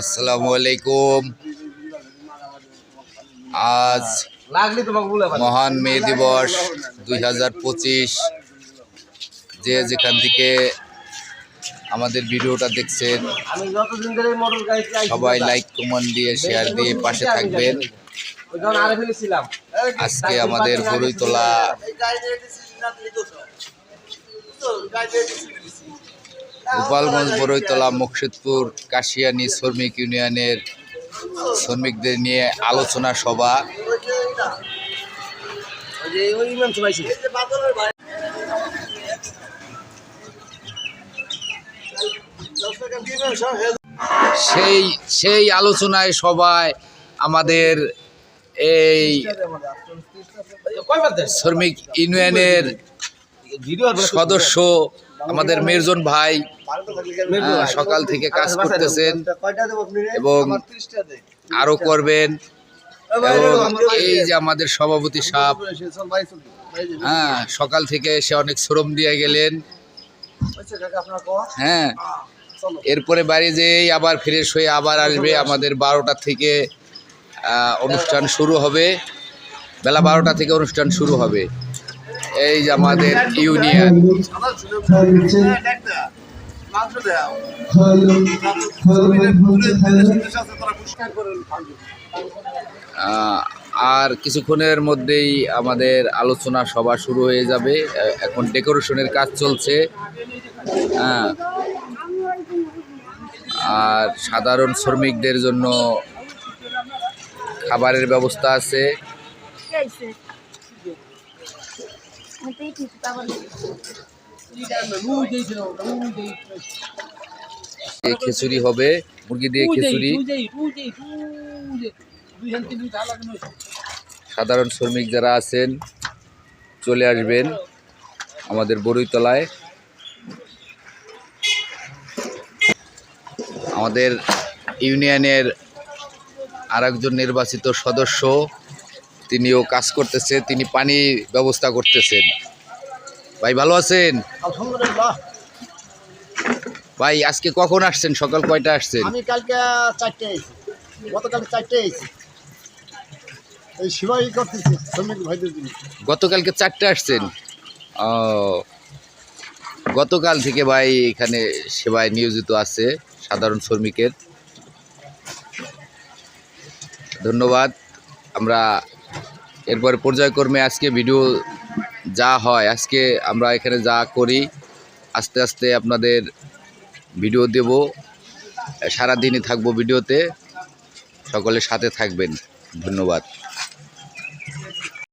আসসালামু আলাইকুম। আজ মহান মে দিবস দুই হাজার পঁচিশ। যে যেখান থেকে আমাদের ভিডিওটা দেখছেন, সবাই লাইক কমেন্ট দিয়ে শেয়ার দিয়ে পাশে থাকবেন। আজকে আমাদের বরৈতলা গোপালগঞ্জ বরৈতলা মুর্শিদপুর, কাশিয়ানি, শ্রমিক ইউনিয়নের শ্রমিকদের নিয়ে আলোচনা সভা। সেই সেই আলোচনায় সবাই আমাদের এই শ্রমিক ইউনিয়নের সদস্য আমাদের মেরজন ভাই সকাল থেকে কাজ করতেছেন এবং আরও করবেন। এবং এই যে আমাদের সভাপতি সাহেব হ্যাঁ সকাল থেকে এসে অনেক শ্রম দিয়ে গেলেন। হ্যাঁ এরপরে বাড়ি যেই আবার ফ্রেশ হয়ে আবার আসবে আমাদের বারোটা থেকে অনুষ্ঠান শুরু হবে। বেলা বারোটা থেকে অনুষ্ঠান শুরু হবে। এই যে আমাদের ইউনিয়ন। আহ, আর কিছুক্ষণের মধ্যেই আমাদের আলোচনা সভা শুরু হয়ে যাবে। এখন ডেকোরেশনের কাজ চলছে। হ্যাঁ আর সাধারণ শ্রমিকদের জন্য খাবারের ব্যবস্থা আছে। এই খিচুড়ি হবে মুরগি দিয়ে খিচুড়ি। সাধারণ শ্রমিক যারা আছেন চলে আসবেন আমাদের বরৈতলায় আমাদের ইউনিয়নের আরেকজন নির্বাচিত সদস্য তিনিও কাজ করতেছে তিনি পানি ব্যবস্থা করতেছেন। ভাই ভালো আছেন? ভাই আজকে কখন আসছেন? সকাল কয়টা আসছেন? আমি কালকে চারটে গতকাল চারটে এই সেবাই করতেছি শ্রমিক ভাইদের জন্য। গতকালকে চারটে আসছেন? ও গতকাল থেকে ভাই এখানে সেবায় নিয়োজিত আছে সাধারণ শ্রমিকের। ধন্যবাদ। আমরা এরপরে পর্যায়ক্রমে আজকে ভিডিও যা হয়, আজকে আমরা এখানে যা করি, আস্তে আস্তে আপনাদের ভিডিও দেব। সারাদিনই থাকব ভিডিওতে সকলের সাথে থাকবেন। ধন্যবাদ।